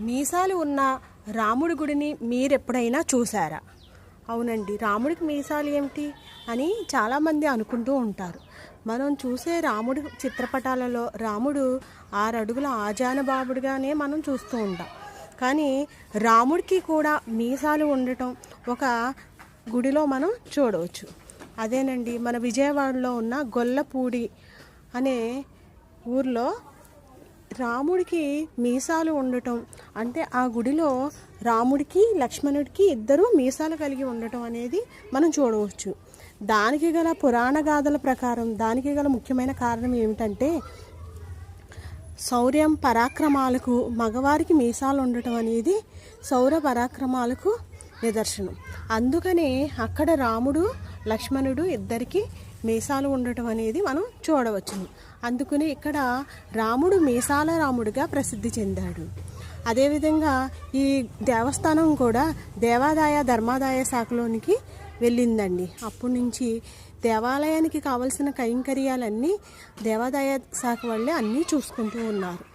మీసాలు ఉన్న రాముడి గుడిని మీరెప్పుడైనా చూసారా అవునండి రాముడికి మీసాలు ఏమిటి అని చాలామంది అనుకుంటూ ఉంటారు. మనం చూసే రాముడి చిత్రపటాలలో రాముడు ఆరు అడుగుల ఆజానబాబుడిగానే మనం చూస్తూ ఉంటాం. కానీ రాముడికి కూడా మీసాలు ఉండటం ఒక గుడిలో మనం చూడవచ్చు. అదేనండి మన విజయవాడలో ఉన్న గొల్లపూడి అనే ఊర్లో రాముడికి మీసాలు ఉండటం. అంటే ఆ గుడిలో రాముడికి లక్ష్మణుడికి ఇద్దరూ మీసాలు కలిగి ఉండటం అనేది మనం చూడవచ్చు. దానికి గల పురాణ గాథల ప్రకారం దానికి గల ముఖ్యమైన కారణం ఏమిటంటే శౌర్యం పరాక్రమాలకు మగవారికి మీసాలు ఉండటం అనేది శౌర పరాక్రమాలకు నిదర్శనం. అందుకనే అక్కడ రాముడు లక్ష్మణుడు ఇద్దరికి మీసాలు ఉండటం అనేది మనం చూడవచ్చును. అందుకని ఇక్కడ రాముడు మీసాల రాముడిగా ప్రసిద్ధి చెందాడు. అదేవిధంగా ఈ దేవస్థానం కూడా దేవాదాయ ధర్మాదాయ శాఖలోనికి వెళ్ళిందండి. అప్పటి నుంచి దేవాలయానికి కావలసిన కైంకర్యాలన్నీ దేవాదాయ శాఖ వాళ్ళే అన్నీ చూసుకుంటూ ఉన్నారు.